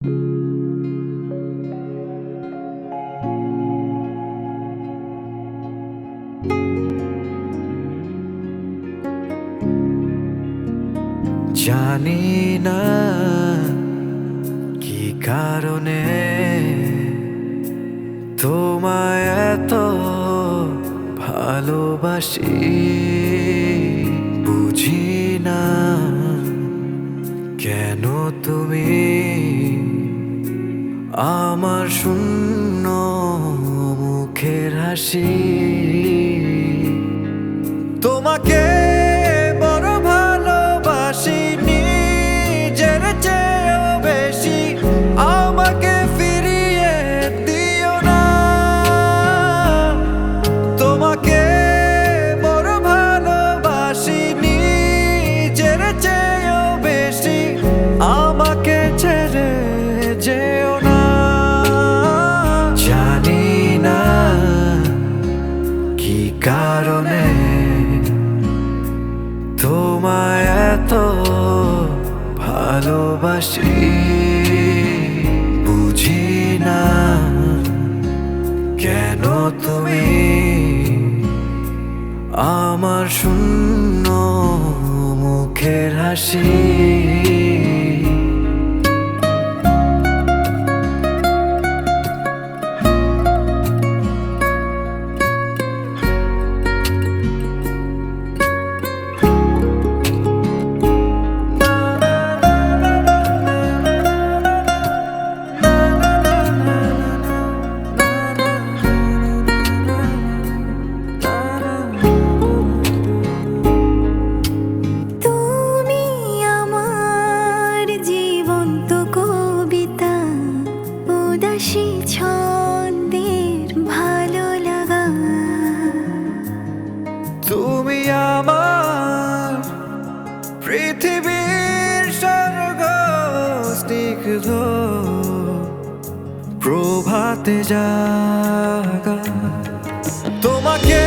জানি না কি কারণে তোমায় এত ভালোবাসি বুঝি না কেন তুমি আমার শূন্য মুখের হাসি। তোমাকে বড় ভালোবাসি, নিজের চেয়েও বেশি। আমাকে ফিরিয়ে দিও না। তোমাকে বড় ভালোবাসি, নিজের চেয়েও বেশি। আমাকে ছেড়ে যেও ভালোবাসি বুঝি না কেন তুমি আমার শূন্য মুখের হাসি। আমার পৃথিবীর স্বর্গ স্নিগ্ধ প্রভাতে জাগা। তোমাকে